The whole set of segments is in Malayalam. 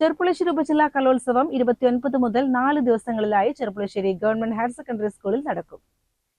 ചെർപ്പുളശ്ശേരി ഉപജില്ലാ കലോത്സവം ഇരുപത്തിയൊൻപത് മുതൽ നാല് ദിവസങ്ങളിലായി ചെർപ്പുളശ്ശേരി ഗവൺമെന്റ് ഹയർ സെക്കൻഡറി സ്കൂളിൽ നടക്കും.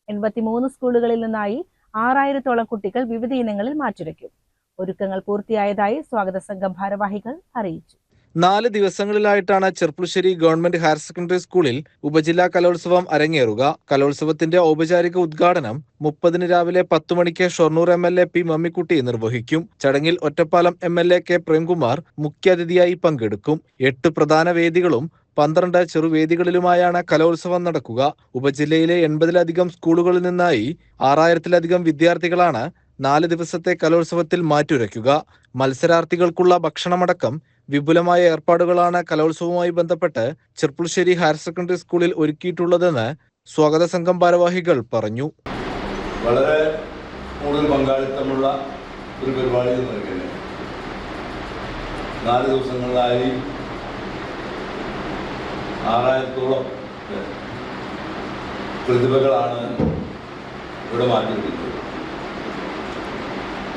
എൺപത്തിമൂന്ന് സ്കൂളുകളിൽ നിന്നായി ആറായിരത്തോളം കുട്ടികൾ വിവിധ ഇനങ്ങളിൽ മാറ്റുരയ്ക്കും ഒരുക്കങ്ങൾ പൂർത്തിയായതായി സ്വാഗത സംഘം ഭാരവാഹികൾ അറിയിച്ചു. നാല് ദിവസങ്ങളിലായിട്ടാണ് ചെർപ്പുളശ്ശേരി ഗവൺമെന്റ് ഹയർ സെക്കൻഡറി സ്കൂളിൽ ഉപജില്ലാ കലോത്സവം അരങ്ങേറുക. കലോത്സവത്തിന്റെ ഔപചാരിക ഉദ്ഘാടനം മുപ്പതിന് രാവിലെ പത്തു മണിക്ക് Shoranur M L A P Mammikutty നിർവഹിക്കും. ചടങ്ങിൽ Ottapalam M L A K Premkumar മുഖ്യാതിഥിയായി പങ്കെടുക്കും. എട്ട് പ്രധാന വേദികളും പന്ത്രണ്ട് ചെറുവേദികളിലുമായാണ് കലോത്സവം നടക്കുക. ഉപജില്ലയിലെ എൺപതിലധികം സ്കൂളുകളിൽ നിന്നായി ആറായിരത്തിലധികം വിദ്യാർത്ഥികളാണ് നാല് ദിവസത്തെ കലോത്സവത്തിൽ മാറ്റുരയ്ക്കുക. മത്സരാർത്ഥികൾക്കുള്ള ഭക്ഷണമടക്കം വിപുലമായ ഏർപ്പാടുകളാണ് കലോത്സവവുമായി ബന്ധപ്പെട്ട് ചെർപ്പുളശ്ശേരി ഹയർ സെക്കൻഡറി സ്കൂളിൽ ഒരുക്കിയിട്ടുള്ളതെന്ന് സ്വാഗത സംഘം ഭാരവാഹികൾ പറഞ്ഞു. വളരെ കൂടുതൽ പങ്കാളിത്തമുള്ള ഒരു പരിപാടി നാല് ദിവസങ്ങളിലായി ആറായിരത്തോളം പ്രതിഭകളാണ് ഇവിടെ മാറ്റിയിരിക്കുന്നത്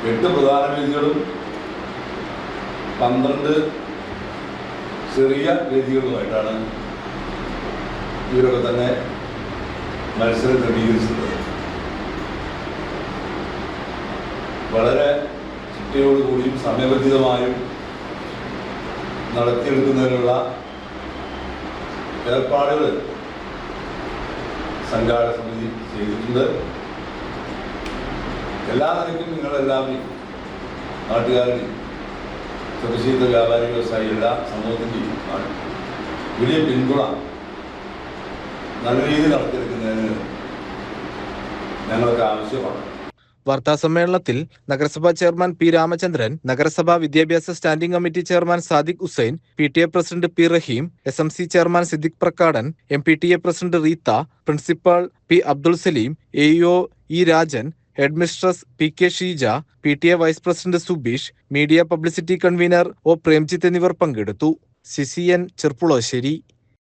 എട്ട് പ്രധാന വേദികളും പന്ത്രണ്ട് ചെറിയ വേദികളുമായിട്ടാണ് ഇവരൊക്കെ തന്നെ മത്സരം ക്രമീകരിച്ചിട്ടുള്ളത്. വളരെ ചിട്ടയോടുകൂടിയും സമയബന്ധിതമായും നടത്തിയെടുക്കുന്നതിനുള്ള ഏർപ്പാടുകൾ സംഘാടക സമിതി ചെയ്തിട്ടുണ്ട്. എല്ലാ നിലയ്ക്കും നിങ്ങളെല്ലാവരും നാട്ടുകാരുടെയും ചെറുശീത വ്യാപാരി വ്യവസായി എല്ലാ സമൂഹത്തിന്റെയും വലിയ പിന്തുണ നല്ല രീതിയിൽ നടത്തിയെടുക്കുന്നതിന് ഞങ്ങൾക്ക് ആവശ്യമാണ്. വാർത്താ സമ്മേളനത്തിൽ നഗരസഭാ ചെയർമാൻ പി രാമചന്ദ്രൻ നഗരസഭാ വിദ്യാഭ്യാസ standing committee chairman Sadiq Hussain P T A president P Rahim S M C chairman Siddique Prakkadan M P T A president Reetha principal P Abdul Saleem A E Rajan head mistress P K Sheeja P T A vice president Subeesh media publicity convener O Premjith എന്നിവർ പങ്കെടുത്തു. സിസിഎൻ ചെർപ്പുളശ്ശേരി